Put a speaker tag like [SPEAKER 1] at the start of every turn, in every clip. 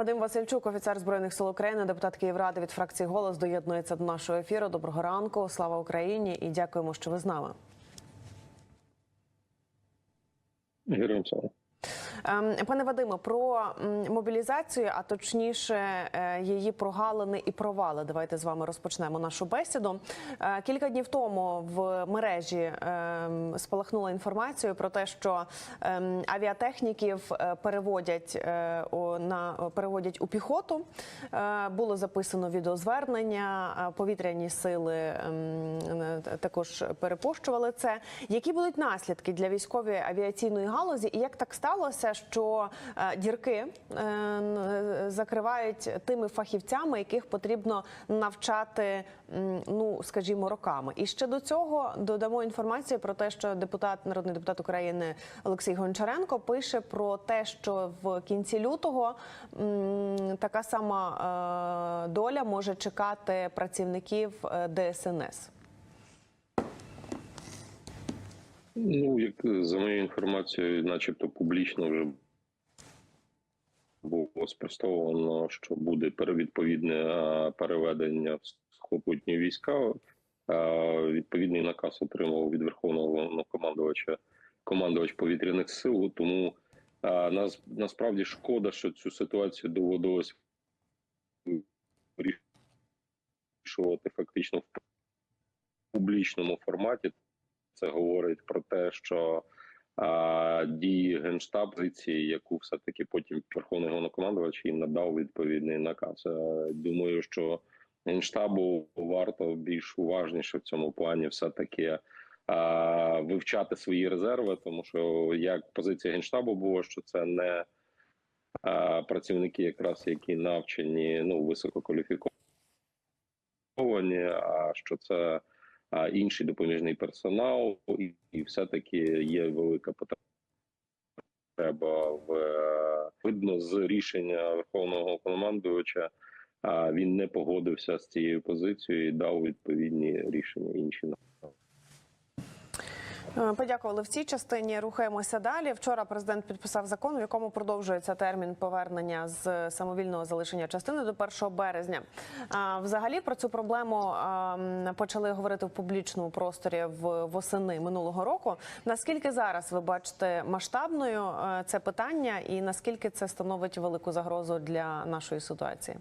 [SPEAKER 1] Вадим Васильчук, офіцер збройних сил України, депутат Київради від фракції Голос, доєднується до нашого ефіру. Доброго ранку, слава Україні і дякуємо, що ви з нами.
[SPEAKER 2] Героям слава.
[SPEAKER 1] Ем, Пане Вадиме, про мобілізацію, а точніше е, її прогалини і провали. Давайте з вами розпочнемо нашу бесіду. Е, Кілька днів тому в мережі ем, спалахнула інформація про те, що ем, авіатехніків е, переводять на переводять у піхоту. Було записано відеозвернення. Повітряні сили також перепущували це. Які будуть наслідки для військової авіаційної галузі, і як так сталося, що е, дірки е, закривають тими фахівцями, яких потрібно навчати, ну скажімо, роками? І ще до цього додамо інформацію про те, що депутат, народний депутат України Олексій Гончаренко пише про те, що в кінці лютого така сама е, доля може чекати працівників е, ДСНС.
[SPEAKER 2] Ну, як за моєю інформацією, начебто публічно вже було спростовано, що буде перевідповідне е, переведення в сухопутні війська. Е, Відповідний наказ отримав від верховного головнокомандувача командувач повітряних сил. Тому е, нас насправді шкода, що цю ситуацію доводилось вирішувати фактично в публічному форматі. Це говорить про те, що а, дії генштаб яку все таки потім Верховний головнокомандувач і надав відповідний наказ. Думаю, що генштабу варто більш уважніше в цьому плані, все таки вивчати свої резерви, тому що як позиція генштабу було, що це не працівники, якраз які навчені, ну висококваліфіковані, а що це а інший допоміжний персонал, і, і все-таки є велика потреба в е, видно з рішення верховного командувача. Він не погодився з цією позицією і дав відповідні рішення інші
[SPEAKER 1] Подякували в цій частині. Рухаємося далі. Вчора президент підписав закон, в якому продовжується термін повернення з самовільного залишення частини до 1 березня. Взагалі про цю проблему почали говорити в публічному просторі в восени минулого року. Наскільки зараз ви бачите масштабною е, це питання, і наскільки це становить велику загрозу для нашої ситуації?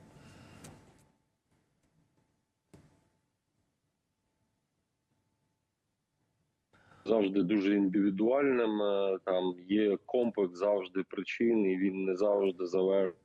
[SPEAKER 2] Завжди дуже індивідуальним. е, Там є комплекс завжди причин, і він не завжди залежить